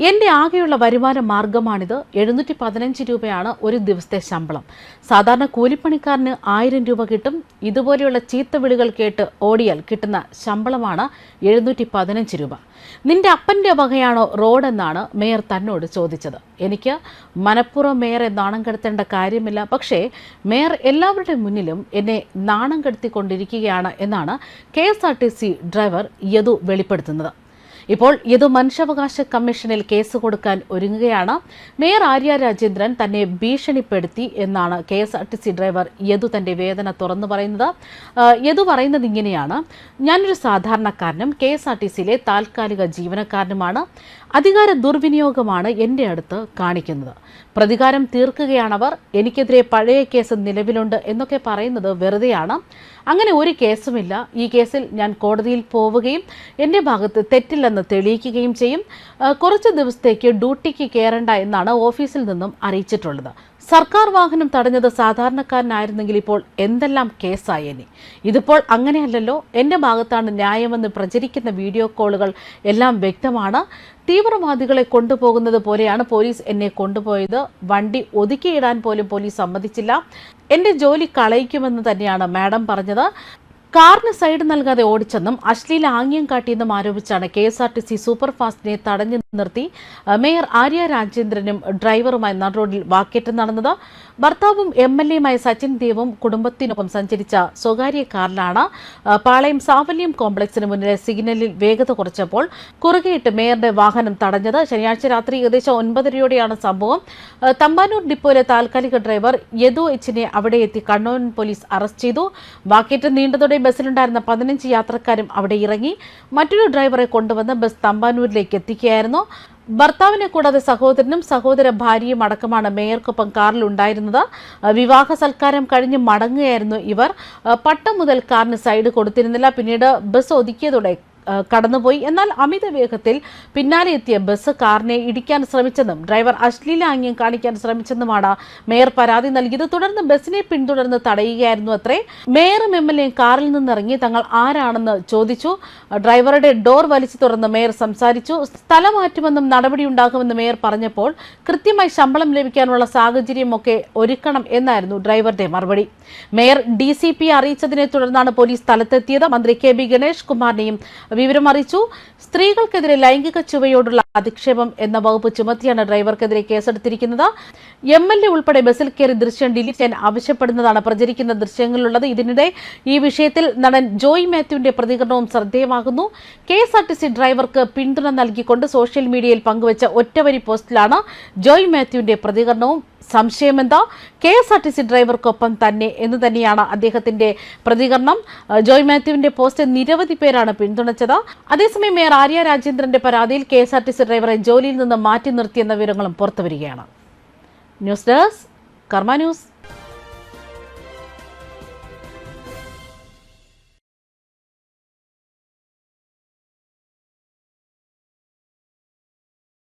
എന്റെ ആകെയുള്ള വരുമാന മാർഗമാണിത്. എഴുന്നൂറ്റി പതിനഞ്ച് രൂപയാണ് ഒരു ദിവസത്തെ ശമ്പളം. സാധാരണ കൂലിപ്പണിക്കാരന് ആയിരം രൂപ കിട്ടും. ഇതുപോലെയുള്ള ചീത്ത വിളികൾ കേട്ട് ഓടിയാൽ കിട്ടുന്ന ശമ്പളമാണ് എഴുന്നൂറ്റി പതിനഞ്ച് രൂപ. നിന്റെ അപ്പന്റെ വകയാണോ റോഡെന്നാണ് മേയർ തന്നോട് ചോദിച്ചത്. എനിക്ക് മനഃപൂർവം മേയറെ നാണം കെടുത്തേണ്ട കാര്യമില്ല. പക്ഷേ മേയർ എല്ലാവരുടെ മുന്നിലും എന്നെ നാണം കെടുത്തിക്കൊണ്ടിരിക്കുകയാണ് എന്നാണ് കെ ഡ്രൈവർ യദു വെളിപ്പെടുത്തുന്നത്. ഇപ്പോൾ ഇത് മനുഷ്യാവകാശ കമ്മീഷനിൽ കേസ് കൊടുക്കാൻ ഒരുങ്ങുകയാണ്. മേയർ ആര്യ രാജേന്ദ്രൻ തന്നെ ഭീഷണിപ്പെടുത്തി എന്നാണ് K S R T C driver Yadu തന്റെ വേദന തുറന്നു പറയുന്നത്. യദു പറയുന്നത് ഇങ്ങനെയാണ്. ഞാനൊരു സാധാരണക്കാരനും കെ എസ് ആർ ടി സിയിലെ താൽക്കാലിക ജീവനക്കാരനുമാണ്. അധികാര ദുർവിനിയോഗമാണ് എന്റെ അടുത്ത് കാണിക്കുന്നത്. പ്രതികാരം തീർക്കുകയാണവർ എനിക്കെതിരെ പഴയ കേസ് നിലവിലുണ്ട് എന്നൊക്കെ പറയുന്നത് വെറുതെയാണ്. അങ്ങനെ ഒരു കേസുമില്ല. ഈ കേസിൽ ഞാൻ കോടതിയിൽ പോവുകയും എന്റെ ഭാഗത്ത് തെറ്റില്ലെന്ന് തെളിയിക്കുകയും ചെയ്യും. കുറച്ച് ദിവസത്തേക്ക് ഡ്യൂട്ടിക്ക് കയറണ്ട എന്നാണ് ഓഫീസിൽ നിന്നും അറിയിച്ചിട്ടുള്ളത്. സർക്കാർ വാഹനം തടഞ്ഞത് സാധാരണക്കാരനായിരുന്നെങ്കിൽ ഇപ്പോൾ എന്തെല്ലാം കേസായേനെ? ഇതിപ്പോൾ അങ്ങനെയല്ലല്ലോ. എന്റെ ഭാഗത്താണ് ന്യായമെന്ന് പ്രചരിക്കുന്ന വീഡിയോ കോളുകൾ എല്ലാം വ്യക്തമാണ്. തീവ്രവാദികളെ കൊണ്ടുപോകുന്നത് പോലെയാണ് പോലീസ് എന്നെ കൊണ്ടുപോയത്. വണ്ടി ഒതുക്കിയിടാൻ പോലും പോലീസ് സമ്മതിച്ചില്ല. എന്റെ ജോലി കളയിക്കുമെന്ന് തന്നെയാണ് മാഡം പറഞ്ഞത്. കാറിന് സൈഡ് നൽകാതെ ഓടിച്ചെന്നും അശ്ലീല ആംഗ്യം കാട്ടിയെന്നും ആരോപിച്ചാണ് K S R T C സൂപ്പർഫാസ്റ്റിനെ തടഞ്ഞു നിർത്തി മേയർ ആര്യ രാജേന്ദ്രനും ഡ്രൈവറുമായി നടുറോഡിൽ വാക്കേറ്റം നടന്നത്. ഭർത്താവും എം എൽ എയുമായ സച്ചിൻ ദേവും കുടുംബത്തിനൊപ്പം സഞ്ചരിച്ച സ്വകാര്യ കാറിലാണ്. പാളയം സാവല്യം കോംപ്ലക്സിന് മുന്നിലെ സിഗ്നലിൽ വേഗത കുറച്ചപ്പോൾ കുറുകെയിട്ട് മേയറുടെ വാഹനം തടഞ്ഞത്. ശനിയാഴ്ച രാത്രി ഏകദേശം ഒൻപതരയോടെയാണ് സംഭവം. തമ്പാനൂർ ഡിപ്പോയിലെ താൽക്കാലിക ഡ്രൈവർ യദു എച്ചിനെ അവിടെ എത്തി കണ്ണൂർ പോലീസ് അറസ്റ്റ് ചെയ്തു. വാക്കേറ്റം നീണ്ടതോടെ ബസ്സിലുണ്ടായിരുന്ന പതിനഞ്ച് യാത്രക്കാരും അവിടെ ഇറങ്ങി മറ്റൊരു ഡ്രൈവറെ കൊണ്ടുവന്ന് ബസ് തമ്പാനൂരിലേക്ക് എത്തിക്കുകയായിരുന്നു. ഭർത്താവിനെ കൂടാതെ സഹോദരനും സഹോദര ഭാര്യയും അടക്കമാണ് മേയർക്കൊപ്പം കാറിൽ ഉണ്ടായിരുന്നത്. വിവാഹ സൽക്കാരം കഴിഞ്ഞ് മടങ്ങുകയായിരുന്നു ഇവർ. പട്ടം മുതൽ കാറിന് സൈഡ് കൊടുത്തിരുന്നില്ല. പിന്നീട് ബസ് ഒതുക്കിയതോടെ കടന്നുപോയി. എന്നാൽ അമിത വേഗത്തിൽ പിന്നാലെ എത്തിയ ബസ് കാറിനെ ഇടിക്കാൻ ശ്രമിച്ചെന്നും ഡ്രൈവർ അശ്ലീല ആംഗ്യം കാണിക്കാൻ ശ്രമിച്ചെന്നുമാണ് മേയർ പരാതി നൽകിയത്. തുടർന്ന് ബസ്സിനെ പിന്തുടർന്ന് തടയുകയായിരുന്നു അത്രേ. മേയറും എം എൽ എയും കാറിൽ നിന്നിറങ്ങി തങ്ങൾ ആരാണെന്ന് ചോദിച്ചു. ഡ്രൈവറുടെ ഡോർ വലിച്ചു തുറന്ന് മേയർ സംസാരിച്ചു. സ്ഥലം മാറ്റുമെന്നും നടപടിയുണ്ടാകുമെന്ന് മേയർ പറഞ്ഞപ്പോൾ കൃത്യമായി ശമ്പളം ലഭിക്കാനുള്ള സാഹചര്യമൊക്കെ ഒരുക്കണം എന്നായിരുന്നു ഡ്രൈവറുടെ മറുപടി. മേയർ ഡി സി പി അറിയിച്ചതിനെ തുടർന്നാണ് പോലീസ് സ്ഥലത്തെത്തിയത്. മന്ത്രി കെ ബി ഗണേഷ് കുമാറിനെയും വിവരം അറിയിച്ചു. സ്ത്രീകൾക്കെതിരെ ലൈംഗിക ചുവയോടുള്ള അധിക്ഷേപം എന്ന വകുപ്പ് ചുമത്തിയാണ് ഡ്രൈവർക്കെതിരെ കേസെടുത്തിരിക്കുന്നത്. എം എൽ എ ഉൾപ്പെടെ ബസ്സിൽ കയറി ദൃശ്യം ഡിലീറ്റ് ചെയ്യാൻ ആവശ്യപ്പെടുന്നതാണ് പ്രചരിക്കുന്ന ദൃശ്യങ്ങളിലുള്ളത് ഇതിനിടെ ഈ വിഷയത്തിൽ നടൻ ജോയ് മാത്യുവിന്റെ പ്രതികരണവും ശ്രദ്ധേയമാകുന്നു. K S R T C ഡ്രൈവർക്ക് പിന്തുണ നൽകിക്കൊണ്ട് സോഷ്യൽ മീഡിയയിൽ പങ്കുവച്ച ഒറ്റവരി പോസ്റ്റിലാണ് ജോയ് മാത്യുവിന്റെ പ്രതികരണവും. സംശയമെന്താ? K S R T C ഡ്രൈവർക്കൊപ്പം തന്നെ എന്ന് തന്നെയാണ് അദ്ദേഹത്തിന്റെ പ്രതികരണം. ജോയ് മാത്യുവിന്റെ പോസ്റ്റ് നിരവധി പേരാണ് പിന്തുണച്ചത്. അതേസമയം മേയർ ആര്യ രാജേന്ദ്രന്റെ പരാതിയിൽ K S R T C ഡ്രൈവറെ ജോലിയിൽ നിന്ന് മാറ്റി നിർത്തിയെന്ന വിവരങ്ങളും പുറത്തുവരികയാണ്. News desk Karma news.